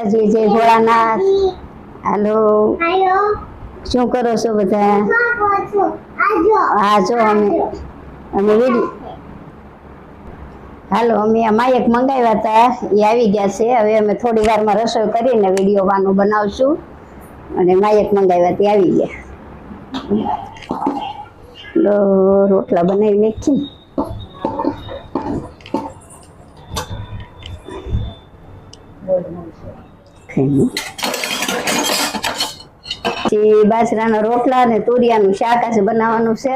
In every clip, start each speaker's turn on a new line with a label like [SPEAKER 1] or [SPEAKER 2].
[SPEAKER 1] માતાજી જય ભોળાનાથ. હાલો. શું કરો છો બધા? હા જો અમે અમે હાલો અમે આ માયક મંગાવ્યા હતા. એ આવી ગયા છે. હવે અમે થોડી વારમાં રસોઈ કરીને વીડિયો વાનું બનાવશું. અને માયક મંગાવ્યા તે આવી ગયા. રોટલા બનાવી નાખી ખાઈ પછી બાજરાના રોટલા અને તુરિયાનું શાક આજે બનાવવાનું છે.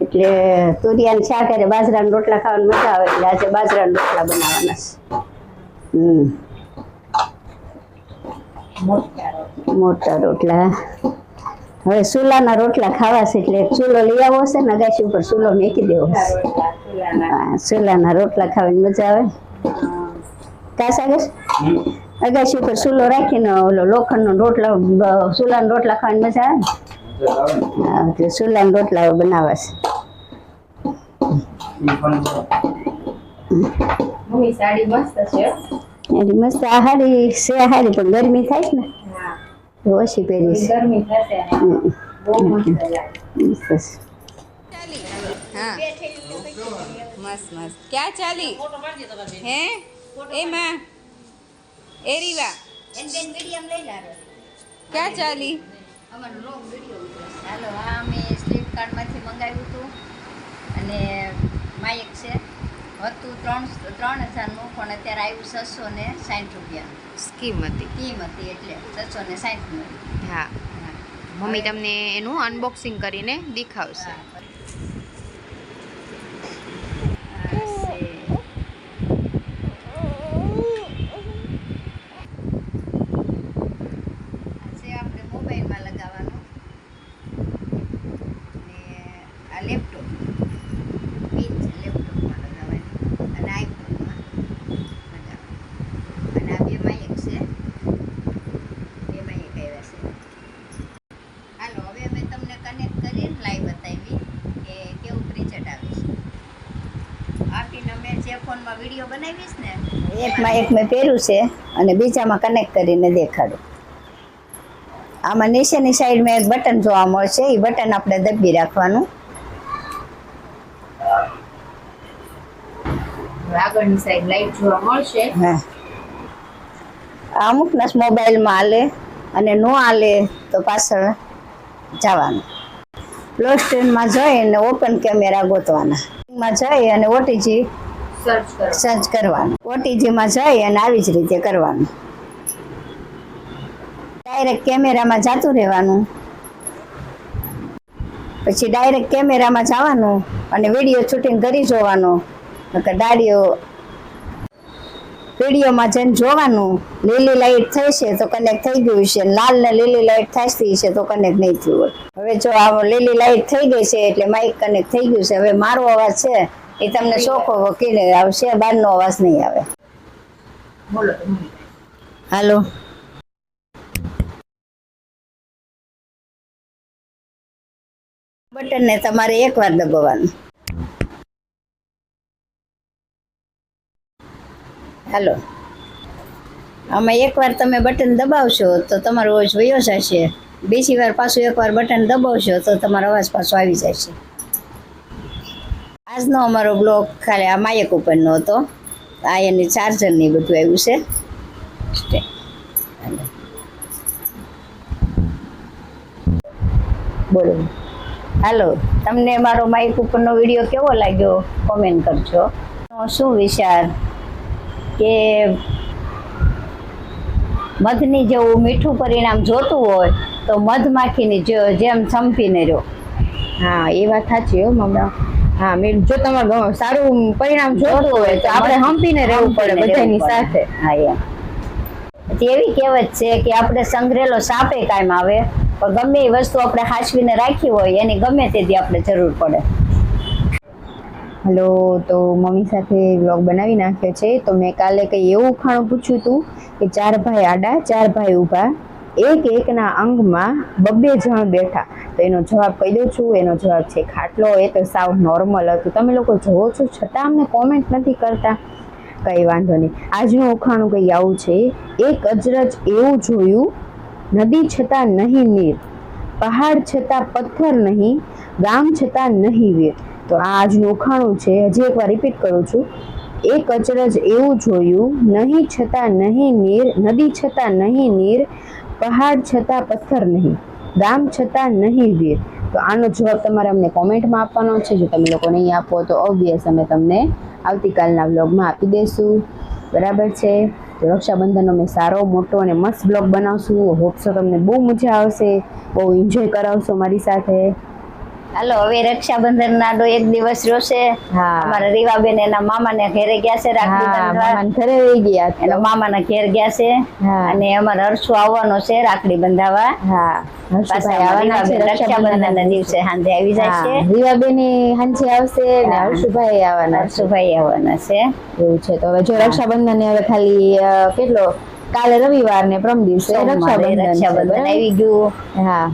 [SPEAKER 1] એટલે તુરિયાનું શાક અને બાજરાના રોટલા ખાવાની મજા આવે એટલે આજે બાજરાના રોટલા બનાવવાના છે. હમ. મોટા રોટલા. હવે ચૂલાના રોટલા ખાવા છે એટલે એક ચૂલો લઈ આવો છે ને અગાસી ઉપર ચૂલો મેકી દેવો છે. હા, ચૂલાના રોટલા ખાવાની મજા આવે. કા સાગર? અગાસી ઉપર ચૂલો રાખીને ઓલો લોખંડનો રોટલા ચૂલાના રોટલા ખાવાની મજા આવે એટલે ચૂલાના રોટલા બનાવવા
[SPEAKER 2] સાડી મસ્ત છે.
[SPEAKER 1] છે એની મસ્ત આ હારી છે આ પણ ગરમી થાય છે ને? તો ઓછી પહેરી છે.
[SPEAKER 2] ગરમી થશે બહુ મસ્ત લાગે.
[SPEAKER 1] મસ્ત છે.
[SPEAKER 3] હા. મસ્ત મસ્ત. ક્યાં ચાલી? હે? એમાં એ રીવા ક્યાં ચાલી?
[SPEAKER 4] ચાલો આ અમે ફ્લિપકાર્ટમાંથી મંગાવ્યું હતું. અને માયક છે. હતું ત્રણ ત્રણ હજારનું પણ અત્યારે આવ્યું છસો ને સાઠ રૂપિયા.
[SPEAKER 3] સ્કીમ હતી.
[SPEAKER 4] સ્કીમ હતી એટલે છસો ને સાઠનું
[SPEAKER 3] હા. મમ્મી તમને એનું અનબોક્સિંગ કરીને દેખાડશે
[SPEAKER 4] છે આપણે મોબાઈલમાં લગાવવાનું ને આ લેપટોપ પિન છે લેપટોપમાં લગાવવાની અને આઈફોનમાં લગાવવાની અને આ બે માયક છે બે માયક આવ્યા છે હાલો હવે અમે તમને કનેક્ટ કરીને લાઈવ બતાવી કે કેવું રિઝલ્ટ આવે છે આપીને અમે ફોનમાં વીડિયો બનાવીશ ને?
[SPEAKER 1] એકમાં એક મેં પહેર્યું છે અને બીજામાં કનેક્ટ કરીને દેખાડું. આમાં નીચેની સાઈડમાં એક બટન જોવા મળશે એ બટન આપણે દબી રાખવાનું.
[SPEAKER 2] આગળની સાઈડ લાઈટ જોવા મળશે.
[SPEAKER 1] હા. અમુકના મોબાઈલમાં હાલે અને નો હાલે તો પાછળ જવાનું. ક્લોઝ સ્ક્રીનમાં જઈને ઓપન કેમેરા ગોતવાના. માં જઈ અને ઓટીજી
[SPEAKER 2] સર્ચ કરો.
[SPEAKER 1] સર્ચ કરવાનું. ઓટીજીમાં જઈ અને આવી જ રીતે કરવાનું. ડાયરેક્ટ કેમેરામાં જતું રહેવાનું. પછી ડાયરેક્ટ કેમેરામાં જવાનું અને વીડિયો શૂટિંગ કરી જોવાનું. દાડીઓ વિડીયોમાં જઈને જોવાનું. લીલી લાઇટ થઈ છે તો કનેક્ટ થઈ ગયું છે. લાલ ને લીલી લાઈટ થતી છે તો કનેક્ટ નહીં થયું હવે જો આ લીલી લાઈટ થઈ ગઈ છે એટલે માઇક કનેક્ટ થઈ ગયું છે. હવે મારો અવાજ છે. એ તમને શોખો વકીલ આવશે બહારનો અવાજ નહીં આવે. હાલો. બટનને તમારે એકવાર દબાવવાનું. હાલો. આમાં એકવાર તમે બટન દબાવશો તો તમારો અવાજ વયો જશે. બીજી વાર પાછું એકવાર બટન દબાવશો તો તમારો અવાજ પાછો આવી જશે. આજનો અમારો બ્લોગ ખાલી આ માયક ઉપરનો હતો. આ એની ચાર્જરની બધું આવ્યું છે. બોલો. હાલો, તમને મારો માઇક ઉપરનો વીડિયો કેવો લાગ્યો? કોમેન્ટ કરજો. શું વિચાર? કે મધની જેવું મીઠું પરિણામ જોતું હોય, તો મધમાખીની જેમ ચંપીને રહ્યો.
[SPEAKER 3] હા, એ વાત સાચી હો મમ્મી હા મેં જો તમારે સારું પરિણામ જોતું હોય તો આપણે હંપીને રહેવું પડે બધાની સાથે.
[SPEAKER 1] હા એવી કહેવત છે કે આપણે સંગ્રહેલો સાપે કાયમ આવે પણ ગમે એ વસ્તુ આપણે હાચવીને રાખી હોય એની ગમે તેથી આપણે જરૂર પડે.
[SPEAKER 3] હલો તો મમ્મી સાથે વ્લોગ બનાવી નાખ્યો છે. તો મેં કાલે કંઈ એવું ખાણું પૂછ્યું હતું કે ચાર ભાઈ આડા ચાર ભાઈ ઊભા એક એકના અંગમાં બબ્બે જણ બેઠા. તો એનો જવાબ કહી દઉં છું, એનો જવાબ છે ખાટલો, એ તો સાવ નોર્મલ હતું. તમે લોકો જોવો છો, છતાં અમને કોમેન્ટ નથી કરતા. કંઈ વાંધો નહીં. આજનું ઉખાણું કંઈ આવું છે. એક અજરજ એવું જોયું, નદી છતાં નહીં નીર, પહાડ છતાં પથ્થર નહીં, ગામ છતાં નહીં વીર. તો આ આજનું ઉખાણું છે. હજી એકવાર રિપીટ કરું છું. એક અચરજ એવું જોયું, નહીં છતાં નહીં નીર, નદી છતાં નહીં નીર, પહાડ છતાં પથ્થર નહીં. ગામ છતાં નહીં વીર. તો આનો જવાબ તમારે અમને કોમેન્ટમાં આપવાનો છે. જો તમે લોકો નહીં આપો તો ઓબ્વિયસ અમે તમને આવતીકાલના વ્લોગમાં આપી દઈશું બરાબર છે? તો રક્ષાબંધનનો મેં સારો, મોટો અને મસ્ત બ્લોગ બનાવશું. હોપસો તમને બહુ મજા આવશે. બહુ એન્જોય કરાવશો મારી સાથે.
[SPEAKER 1] હાલો હવે રક્ષાબંધન ના ડો એક દિવસ રોશે. અમારા રીવાબેન એના મામાને ઘેરે ગયા છે રાખડી
[SPEAKER 3] ઘરે ગયા
[SPEAKER 1] એના મામા મામાના ઘેર ગયા છે. અને અમારે હર્ષુ આવવાનો છે રાખડી બંધાવા. રક્ષાબંધન ના દિવસે. સાંજે આવી
[SPEAKER 3] રીવાબેની આવશે ને હર્ષુભાઈ આવવાના
[SPEAKER 1] હર્ષુભાઈ આવવાના છે.
[SPEAKER 3] એવું છે તો હવે જો રક્ષાબંધન હવે ખાલી કેટલો? કાલે રવિવાર ને પ્રમ દિવસે રક્ષાબંધન?
[SPEAKER 1] આવી ગયું.
[SPEAKER 3] હા.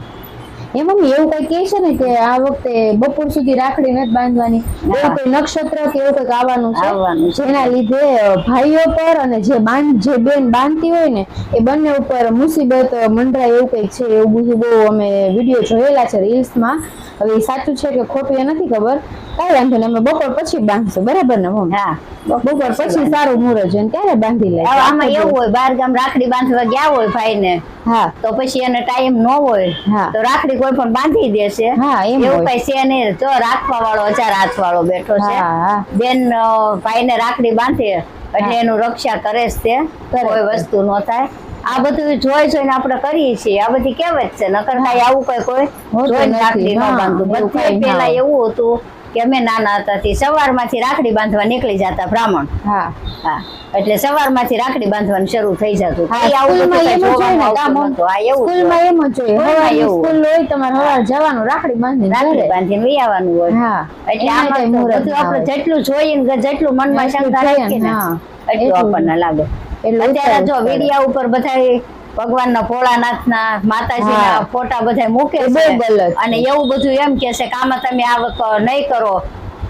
[SPEAKER 3] એ મમ્મી એવું કઈ કે છે ને કે આ વખતે બપોર સુધી રાખડી નથી બાંધવાની? એવું કોઈ નક્ષત્ર કે એવું કંઈક આવવાનું છે? જેના લીધે ભાઈઓ પર અને જે બાંધ જે બેન બાંધતી હોય ને એ બંને ઉપર મુસીબત મંડરા મંડરાય એવું કંઈક છે એવું બધું બહુ અમે વીડિયો જોયેલા છે રીલ્સમાં. હવે સાચું છે કે ખોટું એ નથી ખબર? કઈ વાંધો નહીં અમે બપોર પછી બાંધશું. બરાબર ને મમ્મી?
[SPEAKER 1] હા.
[SPEAKER 3] બપોર પછી સારું મુહૂર્ત છે ને ત્યારે બાંધી લે
[SPEAKER 1] આમાં એવું હોય બાર ગામ રાખડી બાંધવા ગયા હોય ભાઈ ને
[SPEAKER 3] હા.
[SPEAKER 1] તો પછી એને ટાઈમ ન હોય તો રાખડી કોઈ પણ બાંધી દેશે. એવું કઈ છે નહીં. જો રાખવા વાળો હજાર હાથ વાળો બેઠો છે. બેન ભાઈ ને રાખડી બાંધે એટલે એનું રક્ષા કરે છે તે. કોઈ વસ્તુ ન થાય. આ બધું જોઈ જોઈને આપણે કરીએ છીએ. આ બધી કહેવત છે. નકર કાંઈ આવું કઈ કોઈ
[SPEAKER 3] હોતું
[SPEAKER 1] રાખડી ન
[SPEAKER 3] બાંધવું
[SPEAKER 1] બધે પેલા એવું હતું કે અમે નાના હતા સવારમાંથી રાખડી બાંધવા નીકળી જતા બ્રાહ્મણ.
[SPEAKER 3] હા.
[SPEAKER 1] હા એટલે સવારમાંથી રાખડી બાંધવાનું શરૂ થઈ જતું.
[SPEAKER 3] જવાનું રાખડી
[SPEAKER 1] રાખડી બાંધીને વહી આવવાનું હોય. એટલે આપણે જેટલું જોઈએ જેટલું મનમાં શંકા
[SPEAKER 3] જોઈએ
[SPEAKER 1] રાખીએ
[SPEAKER 3] ને,
[SPEAKER 1] ને
[SPEAKER 3] હા.
[SPEAKER 1] એટલું આપણને લાગે.
[SPEAKER 3] એટલું
[SPEAKER 1] અત્યારે જો વિડિયા ઉપર બધા ભગવાનના ભોળાનાથના માતાજીના. ફોટા બધા મૂકે છે. અને એવું બધું એમ કે છે કે આમાં તમે આ નહીં કરો.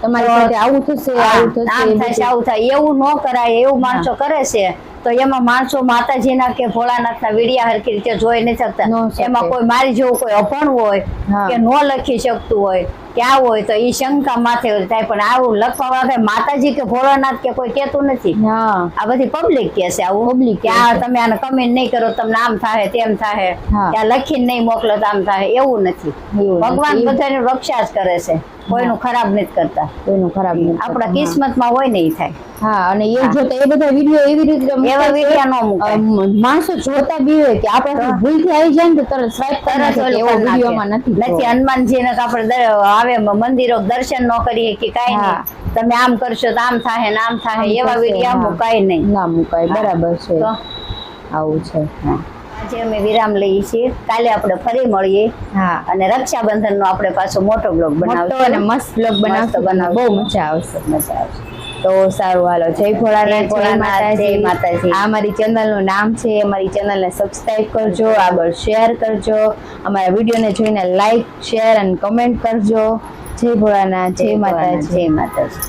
[SPEAKER 3] તમારી સાથે આવું થશે આવું થશે
[SPEAKER 1] આમ થશે આવું થાય. એવું ન કરાય એવું માણસો કરે છે. તો એમાં માણસો માતાજીના કે ભોળાનાથના વિડિયા હરખી રીતે જોઈ નથી શકતા. એમાં કોઈ મારી જેવું કોઈ અભણ હોય કે ન લખી શકતું હોય. કે આ હોય તો એ શંકા માથે થાય. પણ આવું લખવા વાગે માતાજી કે ભોળાનાથ કે કોઈ કેતું નથી. આ બધી પબ્લિક કે છે આવું.
[SPEAKER 3] પબ્લિક
[SPEAKER 1] કે આ તમે આને કમેન્ટ નહીં કરો તમને આમ થાય તેમ થાય. કે આ લખીને નહીં મોકલો તો આમ થાય એવું નથી. ભગવાન બધાની રક્ષા જ કરે છે. કોઈનું ખરાબ નથી કરતા.
[SPEAKER 3] કોઈનું ખરાબ નથી
[SPEAKER 1] આપણા કિસ્મતમાં હોય ને થાય.
[SPEAKER 3] હા અને એ જો એ બધા વીડિયો એવી રીતે
[SPEAKER 1] એવા વીડિયો નો
[SPEAKER 3] માણસો જોતા બી હોય કે આપણે. ભૂલથી આવી જાય ને તો તરત સ્વાઈપ કરે
[SPEAKER 1] ઓલું
[SPEAKER 3] એવો વિડીયોમાં નથી
[SPEAKER 1] નથી હનુમાનજીને આપણે આવે મંદિરો દર્શન ન કરીએ કે કઈ નહીં. તમે આમ કરશો તો આમ થાય ને આમ થાય એવા વિડીયા
[SPEAKER 3] હા.
[SPEAKER 1] મુકાય નહીં.
[SPEAKER 3] ના મુકાય બરાબર છે. આવું છે.
[SPEAKER 1] આજે અમે વિરામ લઈએ છીએ. કાલે આપણે ફરી મળીએ.
[SPEAKER 3] હા.
[SPEAKER 1] અને રક્ષાબંધન નો આપણે પાછો મોટો બ્લોગ બનાવશું.
[SPEAKER 3] અને મસ્ત બ્લોગ બનાવશો.
[SPEAKER 1] બનાવ
[SPEAKER 3] બહુ મજા આવશે.
[SPEAKER 1] મજા આવશે.
[SPEAKER 3] તો સારું હાલો. જય ભોળાનાથ
[SPEAKER 1] જય માતાજી.
[SPEAKER 3] આ અમારી ચેનલનું નામ છે અમારી ચેનલ ને સબસ્ક્રાઇબ કરજો આગળ શેર કરજો. અમારા વીડિયો ને જોઈને લાઈક શેર અને કમેન્ટ કરજો. જય ભોળાનાથ જય માતાજી.
[SPEAKER 1] જય માતાજી.